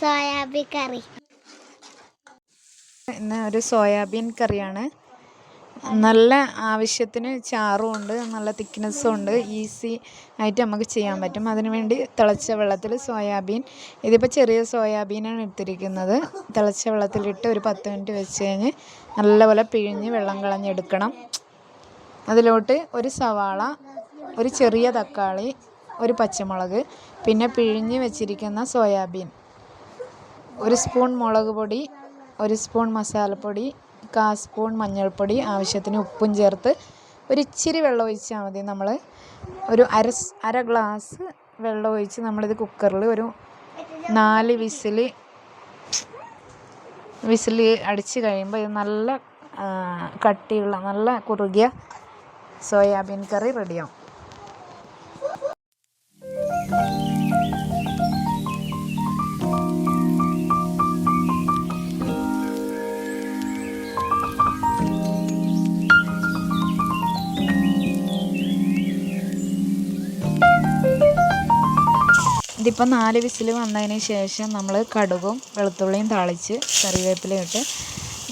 Soybean കറി. ഇന്ന് ഒരു soybean കറിയാണ്. നല്ല ആവശ്യത്തിന് ചാറും ഉണ്ട് നല്ല തിക്നെസ്സും ഉണ്ട് ഈസി ആയിട്ട് നമുക്ക് ചെയ്യാൻ പറ്റും. അതിനുവേണ്ടി തിളച്ച വെള്ളത്തിൽ സോയാബീൻ ഇതിപ്പോൾ ചെറിയ സോയാബീനാണ് എടുത്തിരിക്കുന്നത്. തിളച്ച വെള്ളത്തിലിട്ട് ഒരു പത്ത് മിനിറ്റ് വെച്ച് കഴിഞ്ഞ് നല്ലപോലെ പിഴിഞ്ഞ് വെള്ളം കളഞ്ഞെടുക്കണം. അതിലോട്ട് ഒരു സവാള ഒരു ചെറിയ തക്കാളി ഒരു പച്ചമുളക് പിന്നെ പിഴിഞ്ഞ് വെച്ചിരിക്കുന്ന സോയാബീൻ. ഒരു സ്പൂൺ മുളക് പൊടി ഒരു സ്പൂൺ മസാലപ്പൊടി കാ സ്പൂൺ മഞ്ഞൾപ്പൊടി ആവശ്യത്തിന് ഉപ്പും ചേർത്ത് ഒരു ഇച്ചിരി വെള്ളം ഒഴിച്ചാൽ മതി നമ്മൾ ഒരു അര അര ഗ്ലാസ് വെള്ളം ഒഴിച്ച് നമ്മളിത് കുക്കറിൽ ഒരു നാല് വിസിൽ വിസിൽ അടിച്ച് കഴിയുമ്പോൾ ഇത് നല്ല കട്ടിയുള്ള നല്ല കുറുകിയ സോയാബീൻ കറി റെഡിയാവും. ഇതിപ്പോൾ നാല് വിസിൽ വന്നതിന് ശേഷം നമ്മൾ കടുകും വെളുത്തുള്ളിയും താളിച്ച് കറിവേപ്പിലയിട്ട്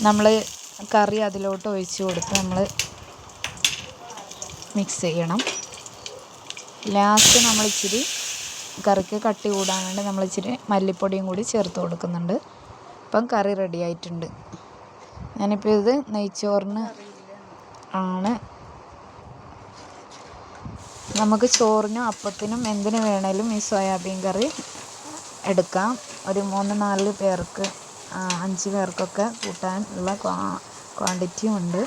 നമ്മൾ കറി അതിലോട്ട് ഒഴിച്ച് കൊടുത്ത് നമ്മൾ മിക്സ് ചെയ്യണം. ലാസ്റ്റ് നമ്മൾ ഇച്ചിരി കറിക്ക് കട്ടി കൂടാൻ വേണ്ടി നമ്മൾ ഇച്ചിരി മല്ലിപ്പൊടിയും കൂടി ചേർത്ത് കൊടുക്കുന്നുണ്ട്. ഇപ്പം കറി റെഡി ആയിട്ടുണ്ട്. ഞാനിപ്പോൾ ഇത് നെയ്ച്ചോറിന് ആണ് നമുക്ക് ചോറിനും അപ്പത്തിനും എന്തിന് വേണേലും ഈ സോയാബീൻ കറി എടുക്കാം. ഒരു മൂന്ന് നാല് പേർക്ക് അഞ്ച് പേർക്കൊക്കെ കൂട്ടാൻ ഉള്ള ക്വാണ്ടിറ്റിയും ഉണ്ട്